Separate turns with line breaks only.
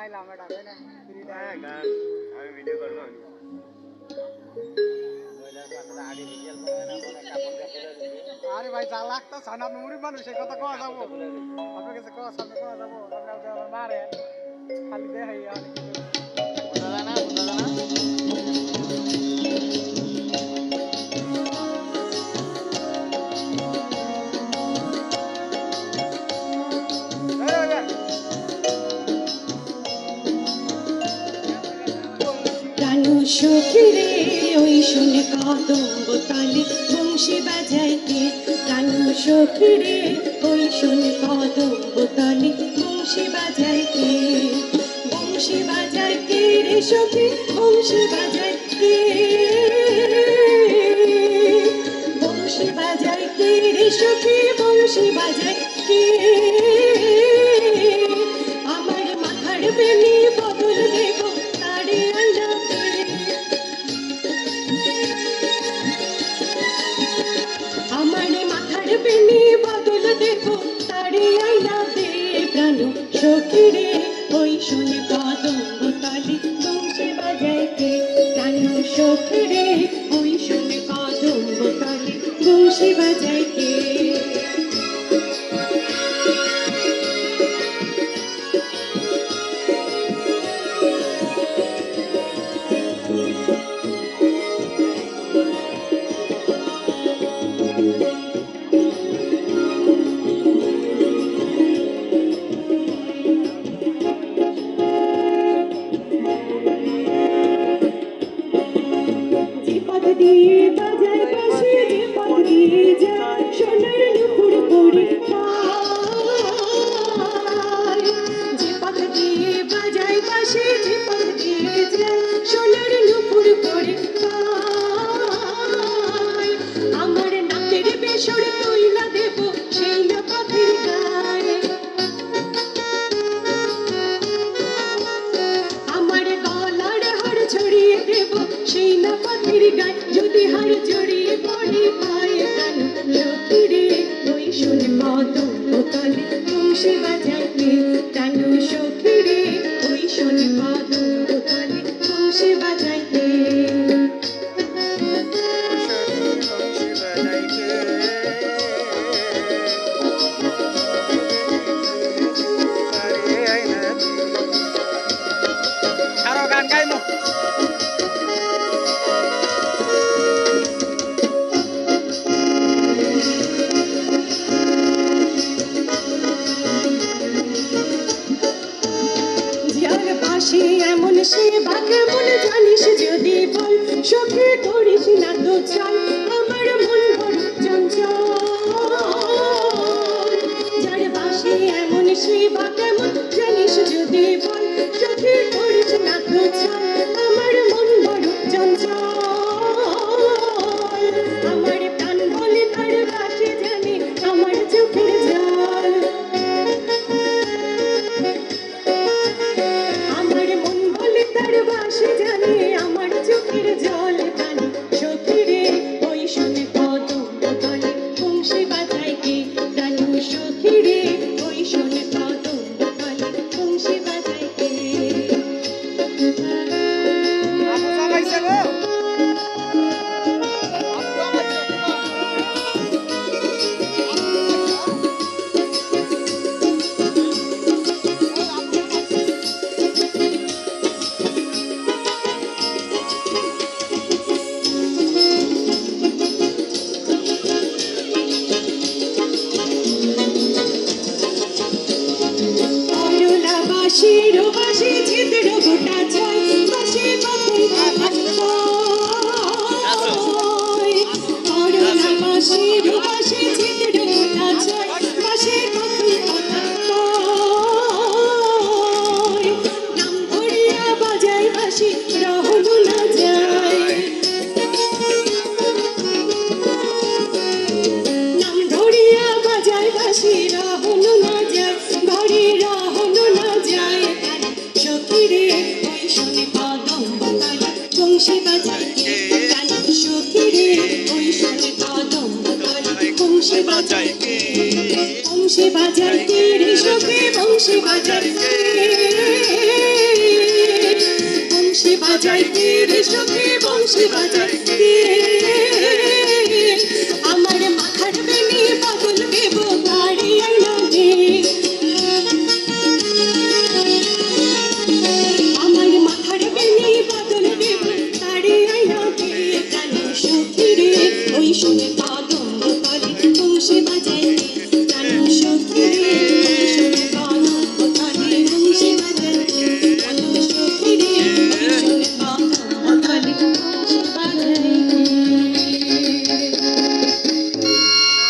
খাইলাম এটা তাই না ফ্রিটা
হ্যাঁ গান আমি ভিডিও করব
আরে ভাই যা লাগতো সান আপনি মুড়ি মানুষ এই কথা কোয়া যাব আপনার কাছে কোয়া সামনে কোয়া যাব আপনি আপনি মারে খালি দেখাই এই,
সখিরে, ওই শুনে কদম্ব তালে বংশী বাজাইতে কানু সখিরে, ওই শুনে কদম্ব তালে বংশী বাজাইতে বংশী বাজাইতে রে সখী? বংশী বাজায় বংশী তারে আইনা দে প্রাণ সখিরে ওই শুনে কদম্ব তালি বংশে বাজাইতে। প্রাণ সখিরে ওই শুনে কদম্ব তালি বংশে বাজাইতে। যে গায়ে যদি হার জড়িয়ে পড়ে পায়ে গান ওই শুনে কদম বোতলে তুমসে গান সখীরে সে বা বলে জানিস যদি বল সখে করিস না তো চাল। শিরোপাশে ছেদ গোটা ছয় কে রে সখী বংশী বাজায় কে বংশী বাজার কে রে বংশী বাজায় কে